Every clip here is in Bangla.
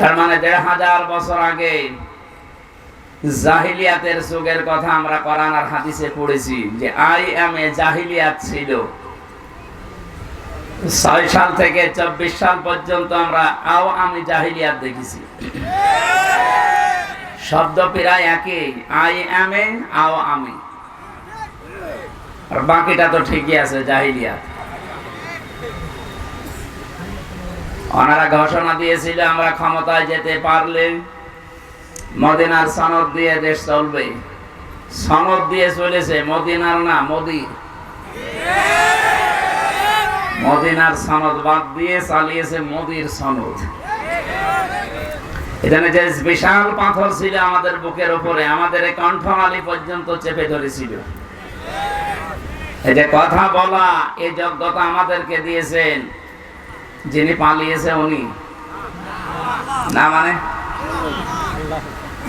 তার মানে দেড় হাজার বছর আগে জাহিলিয়াতের যুগের কথা আমরা কোরআন আর হাদিসে পড়েছি যে আই এম এ জাহিলিয়াত ছিল। ছয় সাল থেকে চব্বিশ সাল পর্যন্ত আমরা আও আমি জাহিলিয়াত দেখেছি। শব্দ প্রায় একই, আই এম এ, আও আমি। আর বাকিটা তো ঠিকই আছে, জাহিলিয়াত। ওনারা ঘোষণা দিয়েছিল, আমরা ক্ষমতায় যেতে পারলে মদিনার সনদ দিয়ে দেশ চলবে। সনদ দিয়ে চলেছে, মদিনার না, মোদি। মদিনার সনদ বাদ দিয়ে চালিয়েছে মোদির সনদ। এখানে যে বিশাল পাথর ছিল আমাদের বুকের উপরে, আমাদের কণ্ঠনালী পর্যন্ত চেপে ধরেছিল। এই যে কথা বলা, এই যোগ্যতা আমাদেরকে দিয়েছেন। যিনি পালিয়েছে উনি। না মানে?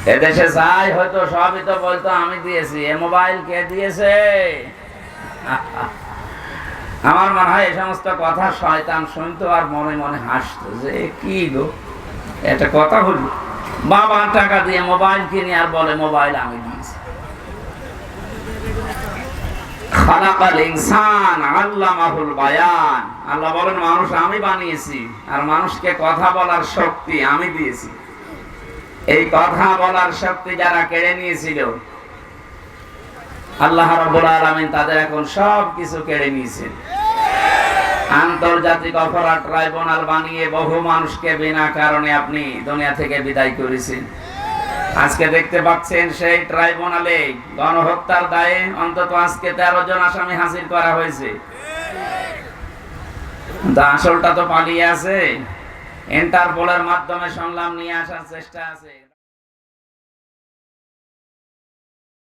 এদেশে যাই হয়তো সবই তো বলতো আমি দিয়েছি। এ মোবাইল কে দিয়েছে? আমার মনে হয় এই সমস্ত কথা শয়তান শুনতো আর মনে মনে হাসতো যে কি গো? এটা কথা হলো। বাবা টাকা দিয়ে মোবাইল কিনে আর বলে, মোবাইল আমি দিয়েছি। খালাকাল ইনসান, আল্লামাহুল বায়ান। আল্লাহ বলেন, মানুষ আমি বানিয়েছি, আর মানুষকে কথা বলার শক্তি আমি দিয়েছি। এই কথা বলার শক্তি যারা কেড়ে নিয়েছিল, আল্লাহ রাব্বুল আলামিন তাদের এখন সব কিছু কেড়ে নিয়েছেন আন্তর্জাতিক অপরাধ ট্রাইব্যুনাল বানিয়ে বহু মানুষকে বিনা কারণে আপনি দুনিয়া থেকে বিদায় করেছেন। আজকে দেখতে পাচ্ছেন সেই ট্রাইব্যুনালে গণহত্যার দায়ে অন্তত আজকে তেরো জন আসামি হাজির করা হয়েছে। আসলটা তো পালিয়ে আছে। ইন্টারপোলের মাধ্যমে সংলাপ নিয়ে আসার চেষ্টা আছে।